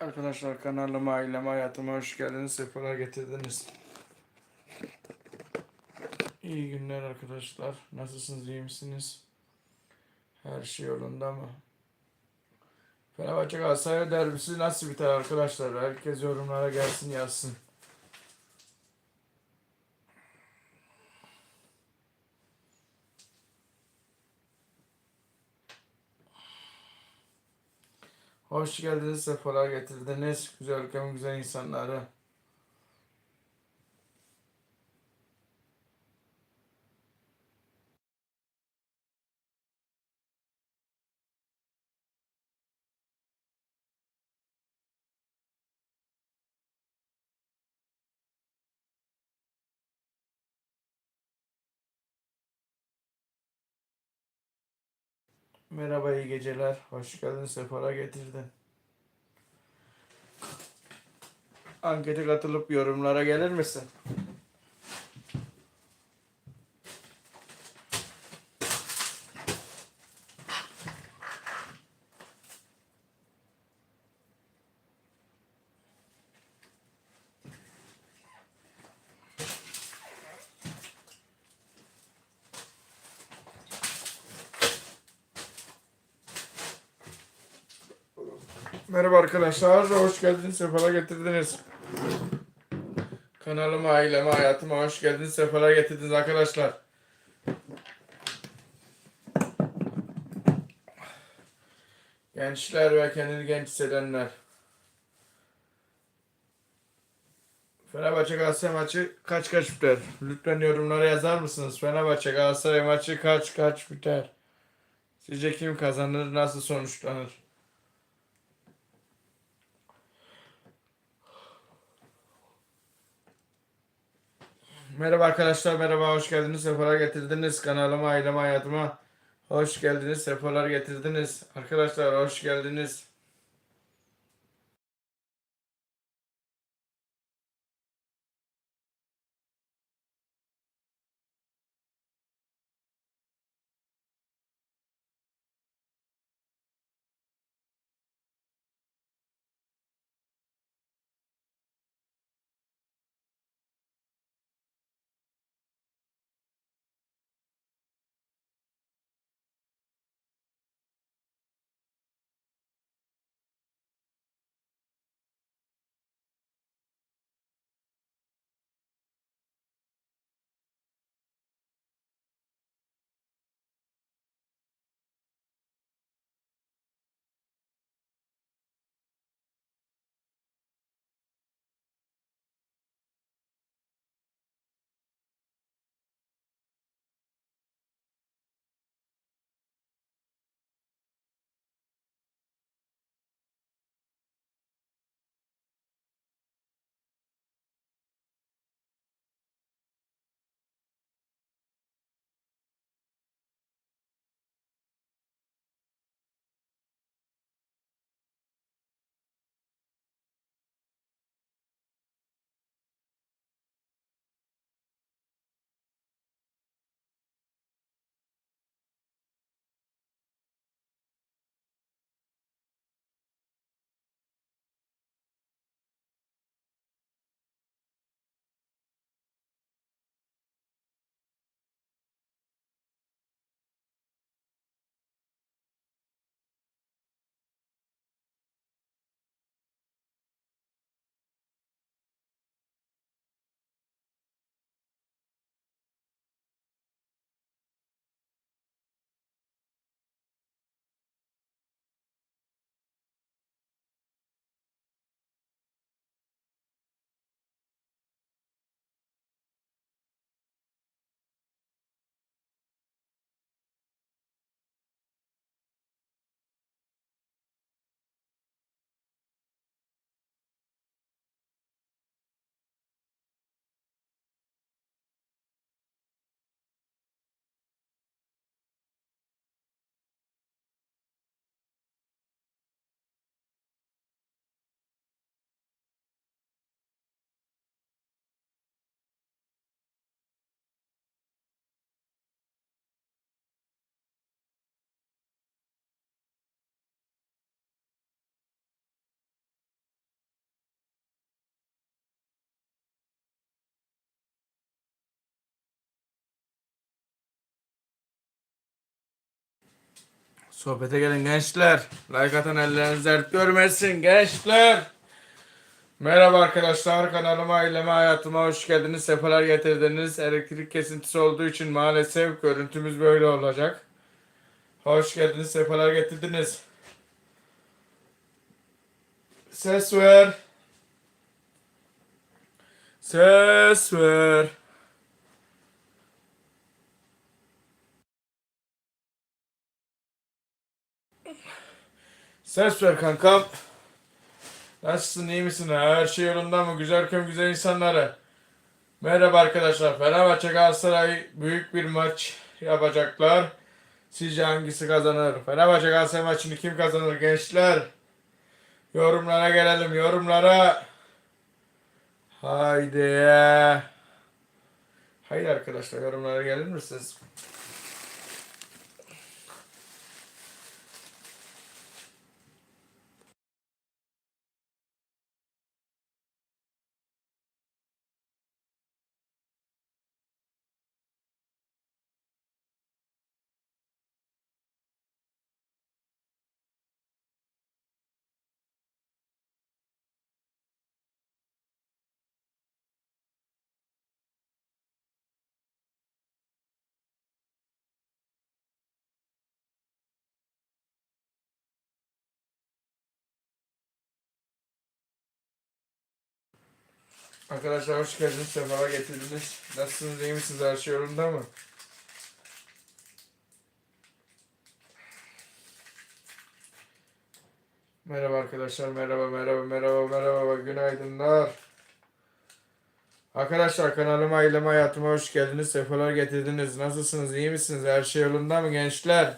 Arkadaşlar kanalıma, aileme, hayatıma hoş geldiniz. Sefalar getirdiniz. İyi günler arkadaşlar. Nasılsınız, iyi misiniz? Her şey yolunda mı? Fenerbahçe Galatasaray derbisi nasıl biter arkadaşlar? Herkes yorumlara gelsin yazsın. Hoş geldiniz, sefalar getirdiniz. Güzel ülkemin güzel insanları. Merhaba, iyi geceler. Hoş geldin, sefalar getirdin. Ankete katılıp yorumlara gelir misin? Merhaba arkadaşlar, hoş geldiniz, sefalar getirdiniz. Kanalıma, aileme, hayatıma hoş geldiniz, sefalar getirdiniz arkadaşlar. Gençler ve kendini genç hissedenler. Fenerbahçe Galatasaray maçı kaç kaç biter? Lütfen yorumlara yazar mısınız? Fenerbahçe Galatasaray maçı kaç kaç biter? Sizce kim kazanır, nasıl sonuçlanır? Merhaba arkadaşlar, merhaba, hoş geldiniz, sefalar getirdiniz. Kanalıma, aileme, hayatıma hoş geldiniz, sefalar getirdiniz. Arkadaşlar hoş geldiniz. Sohbete gelin gençler. Like atan elleriniz dert görmesin gençler. Merhaba arkadaşlar kanalıma aileme hayatıma hoş geldiniz. Sefalar getirdiniz. Elektrik kesintisi olduğu için maalesef görüntümüz böyle olacak. Hoş geldiniz. Sefalar getirdiniz. Ses ver. Ses ver. Ses ver kankam. Nasılsın iyi misin? Her şey yolunda mı? Güzel köy güzel insanları. Merhaba arkadaşlar. Fenerbahçe Galatasaray büyük bir maç yapacaklar. Sizce hangisi kazanır? Fenerbahçe Galatasaray maçını kim kazanır gençler? Yorumlara gelelim yorumlara. Haydi. Haydi arkadaşlar yorumlara gelir misiniz? Arkadaşlar hoş geldiniz. Sefalar getirdiniz. Nasılsınız? iyi misiniz? Her şey yolunda mı? Merhaba arkadaşlar. Merhaba, merhaba, merhaba, merhaba. Günaydınlar. Arkadaşlar kanalıma, aileme, hayatıma hoş geldiniz. Sefalar getirdiniz. Nasılsınız? iyi misiniz? Her şey yolunda mı gençler?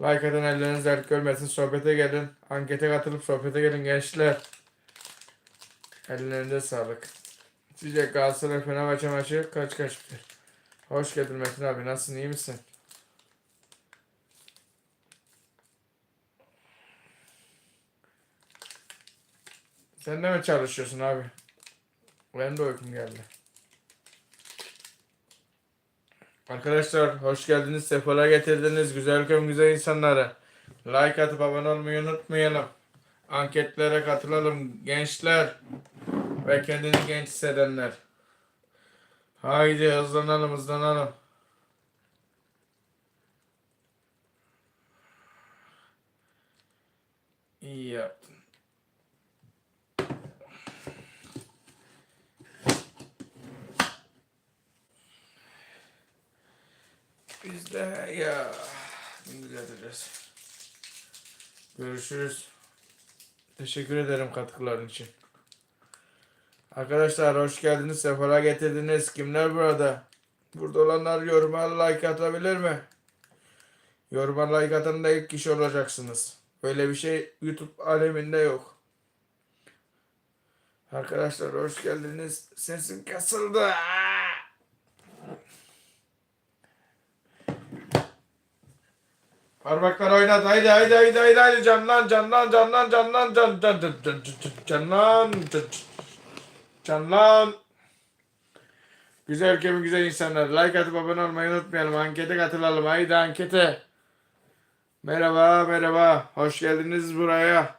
Like atan elleriniz dert görmesin. Sohbete gelin. Ankete katılıp sohbete gelin gençler. Ellerinde sağlık. Sizce Galatasaray Fenerbahçe maçı kaç kaç biter? Hoş geldin Metin abi. Nasılsın? iyi misin? Sen de mi çalışıyorsun abi? Benim de uykum geldi. Arkadaşlar hoş geldiniz. Sefalar getirdiniz. Güzel köy güzel insanları. Like atıp abone olmayı unutmayalım. Anketlere katılalım gençler ve kendini genç hissedenler. Haydi hızlanalım hızlanalım. İyi yaptın. Biz de ya bunu düzelteceğiz. Görüşürüz. Teşekkür ederim katkıların için. Arkadaşlar hoş geldiniz. Sefalar getirdiniz. Kimler burada? Burada olanlar yoruma like atabilir mi? Yoruma like atan da ilk kişi olacaksınız. Böyle bir şey YouTube aleminde yok. Arkadaşlar hoş geldiniz. Sesim kasıldı. Parmaklar oynat. Haydi haydi haydi haydi haydi canlan canlan canlan canlan can can can can can canlan can canlan. Güzel ülkemin güzel insanlar. Like atıp abone olmayı unutmayalım. Ankete katılalım. Haydi ankete. Merhaba merhaba. Hoş geldiniz buraya.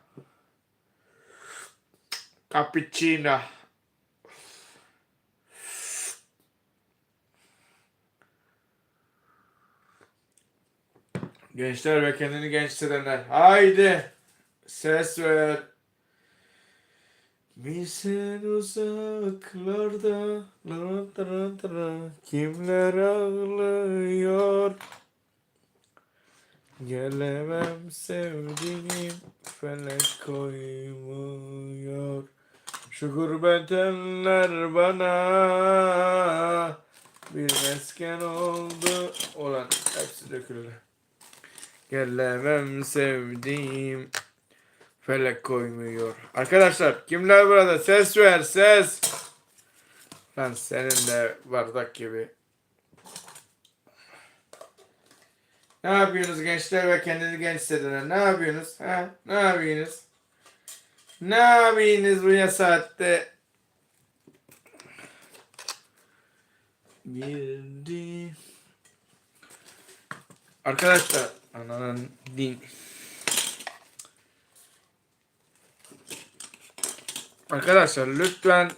Cappuccino. Gençler ve kendini genç hissedenler. Haydi. Ses ver. Bir sen uzaklarda la, la, la, kimler ağlıyor Gelemem sevdiğim felek koymuyor Şu gurbet bana bir mesken oldu olan hepsi döküldü Gelemem sevdiğim felek koymuyor. Arkadaşlar kimler burada? Ses ver ses. Lan senin de bardak gibi. Ne yapıyorsunuz gençler ve kendini genç hissedenler? Ne yapıyorsunuz? Ha? Ne yapıyorsunuz? Ne yapıyorsunuz bu ya saatte? Girdi. Arkadaşlar Ananın din. Arkadaşlar lütfen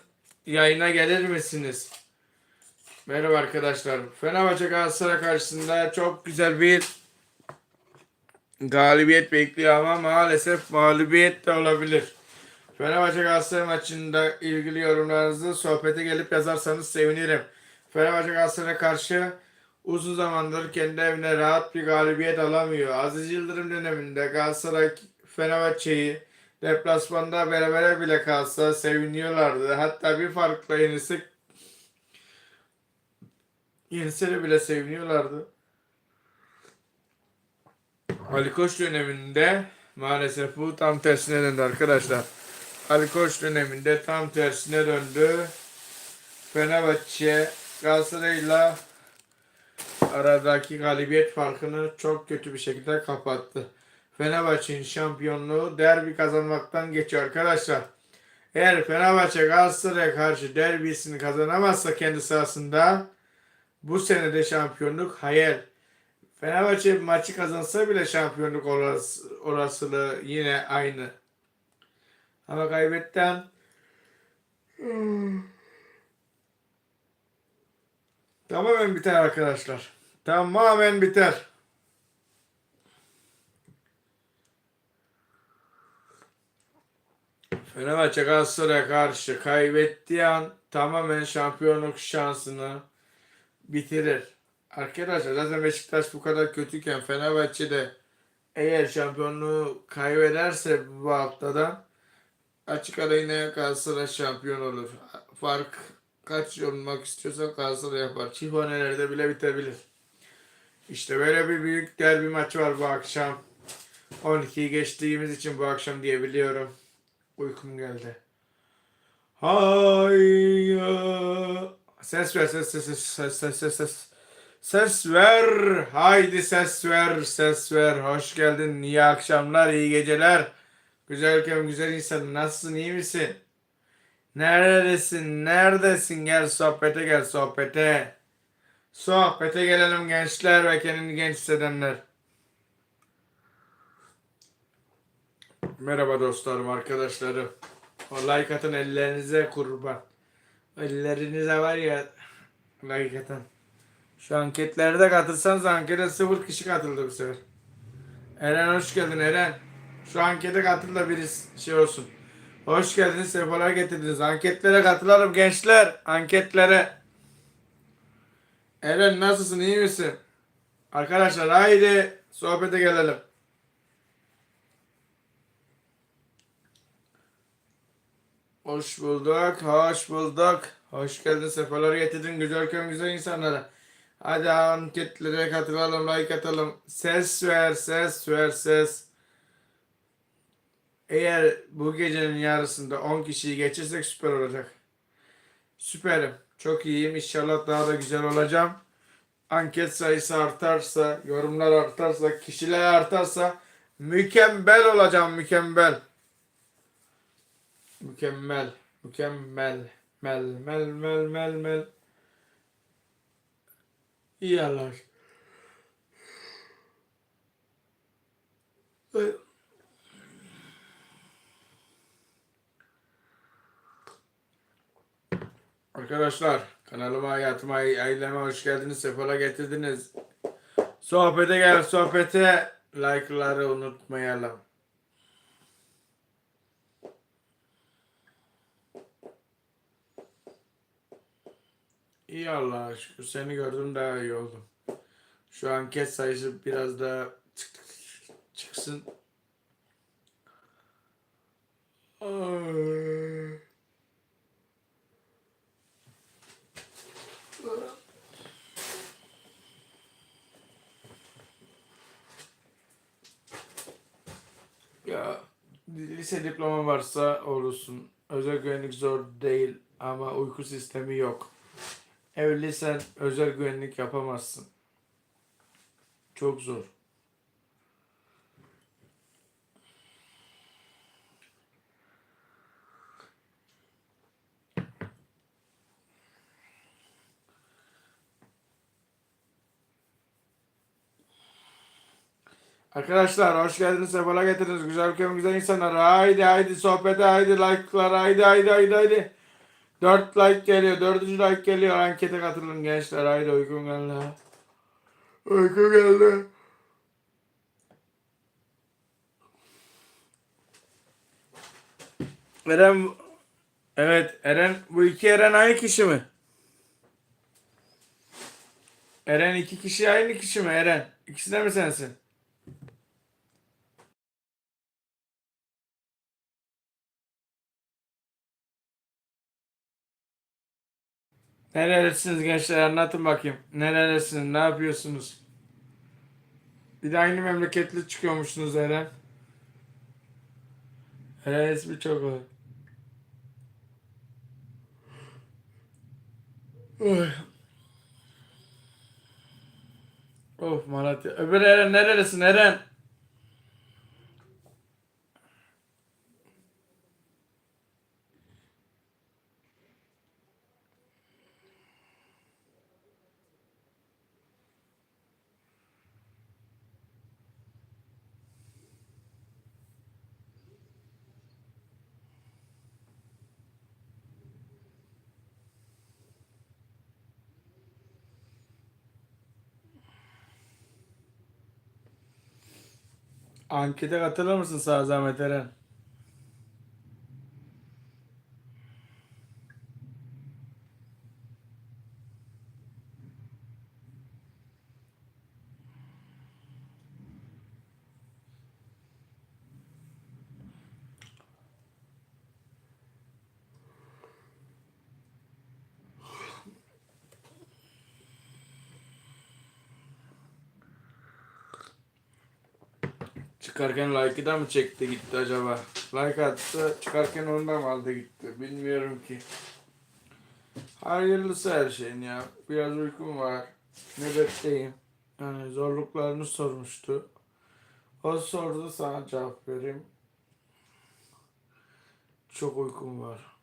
yayına gelir misiniz? Merhaba arkadaşlar. Fenerbahçe Galatasaray karşısında çok güzel bir galibiyet bekliyor ama maalesef mağlubiyet de olabilir. Fenerbahçe Galatasaray maçında ilgili yorumlarınızı sohbete gelip yazarsanız sevinirim. Fenerbahçe Galatasaray'a karşı uzun zamandır kendi evine rahat bir galibiyet alamıyor. Aziz Yıldırım döneminde Galatasaray Fenerbahçe'yi deplasmanda berabere bile kalsa seviniyorlardı. Hatta bir farkla yenilse de bile seviniyorlardı. Ali Koç döneminde maalesef bu tam tersine döndü arkadaşlar. Ali Koç döneminde tam tersine döndü. Fenerbahçe Galatasaray'la aradaki galibiyet farkını çok kötü bir şekilde kapattı. Fenerbahçe'nin şampiyonluğu derbi kazanmaktan geçiyor arkadaşlar. Eğer Fenerbahçe Galatasaray'a karşı derbisini kazanamazsa kendi sahasında bu senede şampiyonluk hayal. Fenerbahçe maçı kazansa bile şampiyonluk olas- olasılığı yine aynı. Ama kaybetten tamamen biter arkadaşlar. Tamamen biter. Fenerbahçe Galatasaray'a karşı kaybettiği an tamamen şampiyonluk şansını bitirir. Arkadaşlar zaten Beşiktaş bu kadar kötüyken Fenerbahçe'de eğer şampiyonluğu kaybederse bu haftadan açık ara yine Galatasaray şampiyon olur. Fark kaç olmak istiyorsa Galatasaray yapar. Çifonelerde bile bitebilir. İşte böyle bir büyük derbi maçı var bu akşam. 12'yi geçtiğimiz için bu akşam diyebiliyorum. Uykum geldi. Hayya. Ses ver ses ses ses ses ses ses. Ses ver. Haydi ses ver ses ver. Hoş geldin. İyi akşamlar, iyi geceler. Güzel ülkem, güzel insan. Nasılsın, iyi misin? Neredesin, neredesin? Gel sohbete gel sohbete. Sohbete gelelim gençler ve kendini genç hissedenler. Merhaba dostlarım, arkadaşlarım. O like atın ellerinize kurban. Ellerinize var ya atın. Şu anketlerde katılsanız ankete sıfır kişi katıldı bu sefer. Eren hoş geldin Eren. Şu ankete katıl da biri şey olsun. Hoş geldiniz, sefalar getirdiniz. Anketlere katılalım gençler. Anketlere. Eren nasılsın, iyi misin? Arkadaşlar haydi sohbete gelelim. Hoş bulduk, hoş bulduk. Hoş geldin, sefalar getirdin. Güzel köy, güzel insanlara. Hadi anketlere katılalım, like atalım. Ses ver, ses ver, ses. Eğer bu gecenin yarısında 10 kişiyi geçirsek süper olacak. Süperim. Çok iyiyim. İnşallah daha da güzel olacağım. Anket sayısı artarsa, yorumlar artarsa, kişiler artarsa mükemmel olacağım. Mükemmel. Mükemmel. Mükemmel. Mel, mel, mel, mel, mel. İyi Allah. Arkadaşlar kanalıma hayatıma aileme hoş geldiniz. Sefalar getirdiniz. Sohbete gel sohbete. Like'ları unutmayalım. İyi Allah'a şükür. Seni gördüm daha iyi oldum. Şu anket sayısı biraz daha çık- çık- çıksın. Ay. Ya lise diploma varsa olursun. Özel güvenlik zor değil ama uyku sistemi yok. Evliysen özel güvenlik yapamazsın. Çok zor. Arkadaşlar hoş geldiniz, sefalar getirdiniz. Güzel ülkem, güzel insanlar. Haydi haydi sohbete, haydi like'lar, haydi haydi haydi haydi. 4 like geliyor, 4. like geliyor. Ankete katılın gençler. Haydi uykum geldi. Uykum geldi. Eren, evet Eren, bu iki Eren aynı kişi mi? Eren iki kişi aynı kişi mi Eren? İkisi de mi sensin? Nerelisiniz gençler anlatın bakayım. Nerelisiniz ne yapıyorsunuz? Bir de aynı memleketli çıkıyormuşsunuz Eren. Eren ismi çok. Oy. Of Malatya. Öbür Eren nerelisin Eren? Ankete katılır mısın sağ zahmet Eren? Çıkarken like'ı da mı çekti gitti acaba? Like attı çıkarken onu da mı aldı gitti? Bilmiyorum ki. Hayırlısı her şeyin ya. Biraz uykum var. Nöbetteyim. Yani zorluklarını sormuştu. O sordu sana cevap vereyim. Çok uykum var.